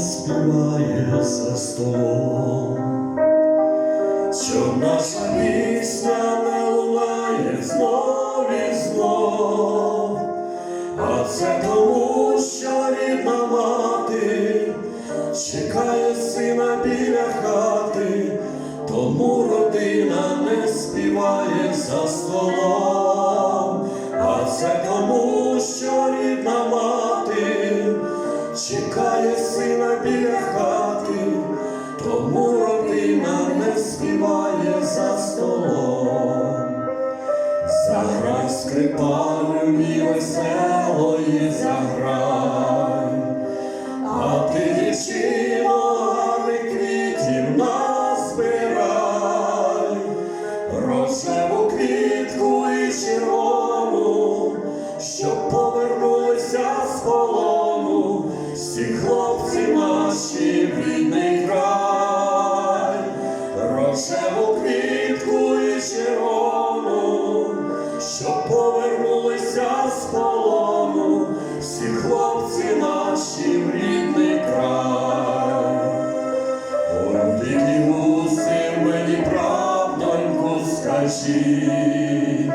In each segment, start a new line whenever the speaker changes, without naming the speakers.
співає за столом, щоб наша пісня не лунає знов і знов, а це тому, що рідна мати чекає сина біля хати, тому родина не співає за столом, а це тому, біля хати, тому родина не співає за столом. Заграй скрипалю мій веселої заграй, всі хлопці наші в рідний край, рожеву квітку і червону, щоб повернулися з полону, всі хлопці наші в рідний край. Ой, дикі гуси, мені правдоньку скажіть,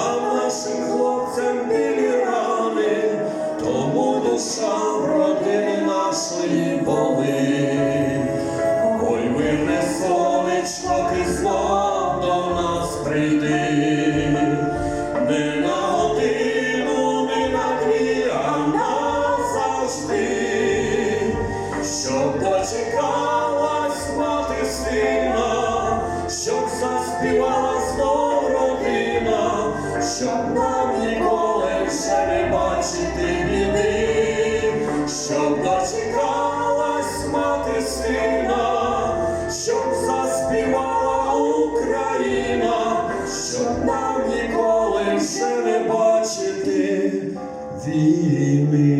а нашим хлопцям білі рани, тому душа в родині нашої болить. Ой, мирне сонечко, ти знов до нас прийди, не на годину, не на дві, а назавжди, щоб дочекалась мати сина, щоб заспівала знов щоб нам ніколи ще не бачити біди, щоб дочекалась мати сина, щоб заспівала Україна, щоб нам ніколи ще не бачити війни.